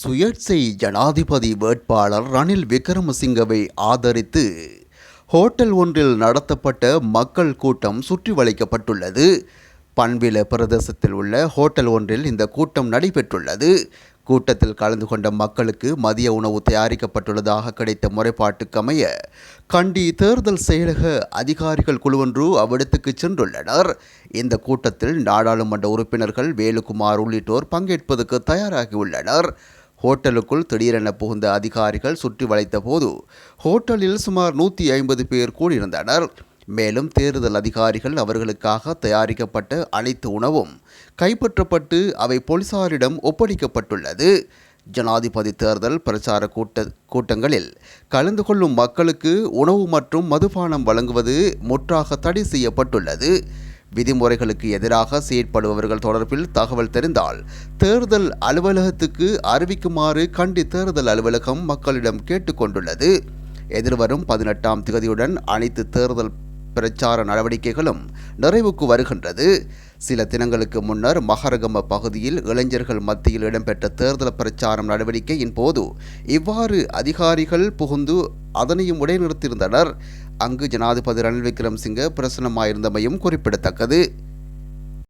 சுயேட்சை ஜனாதிபதி வேட்பாளர் ரணில் விக்ரமசிங்கவை ஆதரித்து ஹோட்டல் ஒன்றில் நடத்தப்பட்ட மக்கள் கூட்டம் சுற்றி வளைக்கப்பட்டுள்ளது. பண்பில பிரதேசத்தில் உள்ள ஹோட்டல் ஒன்றில் இந்த கூட்டம் நடைபெற்றுள்ளது. கூட்டத்தில் கலந்து கொண்ட மக்களுக்கு மதிய உணவு தயாரிக்கப்பட்டுள்ளதாக கிடைத்த முறைப்பாட்டுக்கமைய கண்டி தேர்தல் செயலக அதிகாரிகள் குழுவொன்று அவ்விடத்துக்கு சென்றுள்ளனர். இந்த கூட்டத்தில் நாடாளுமன்ற உறுப்பினர்கள் வேலுக்குமார் உள்ளிட்டோர் பங்கேற்பதற்கு தயாராகியுள்ளனர் ஹோட்டலுக்குள் திடீரென புகுந்த அதிகாரிகள் சுற்றி வளைத்த போது ஹோட்டலில் சுமார் நூற்றி ஐம்பது பேர் கூடியிருந்தனர். மேலும் தேர்தல் அதிகாரிகள் அவர்களுக்காக தயாரிக்கப்பட்ட அனைத்து உணவும் கைப்பற்றப்பட்டு அவை போலீசாரிடம் ஒப்படைக்கப்பட்டுள்ளது. ஜனாதிபதி தேர்தல் பிரச்சார கூட்ட கூட்டங்களில் கலந்து கொள்ளும் மக்களுக்கு உணவு மற்றும் மதுபானம் வழங்குவது முற்றாக தடை செய்யப்பட்டுள்ளது. விதிமுறைகளுக்கு எதிராக செயற்படுபவர்கள் தொடர்பில் தகவல் தெரிந்தால் தேர்தல் அலுவலகத்துக்கு அறிவிக்குமாறு கண்டி தேர்தல் அலுவலகம் மக்களிடம் கேட்டுக்கொண்டுள்ளது. எதிர்வரும் பதினெட்டாம் திகதியுடன் அனைத்து தேர்தல் பிரச்சார நடவடிக்கைகளும் நிறைவுக்கு வருகின்றது. சில தினங்களுக்கு முன்னர் மகரகம பகுதியில் இளைஞர்கள் மத்தியில் இடம்பெற்ற தேர்தல் பிரச்சாரம் நடவடிக்கையின் போது இவ்வாறு அதிகாரிகள் புகுந்து அதனையும் உடைநிறுத்தியிருந்தனர். அங்கு ஜனாதிபதி ரணில் விக்ரம்சிங்க பிரசனமாயிருந்தமையும் குறிப்பிடத்தக்கது.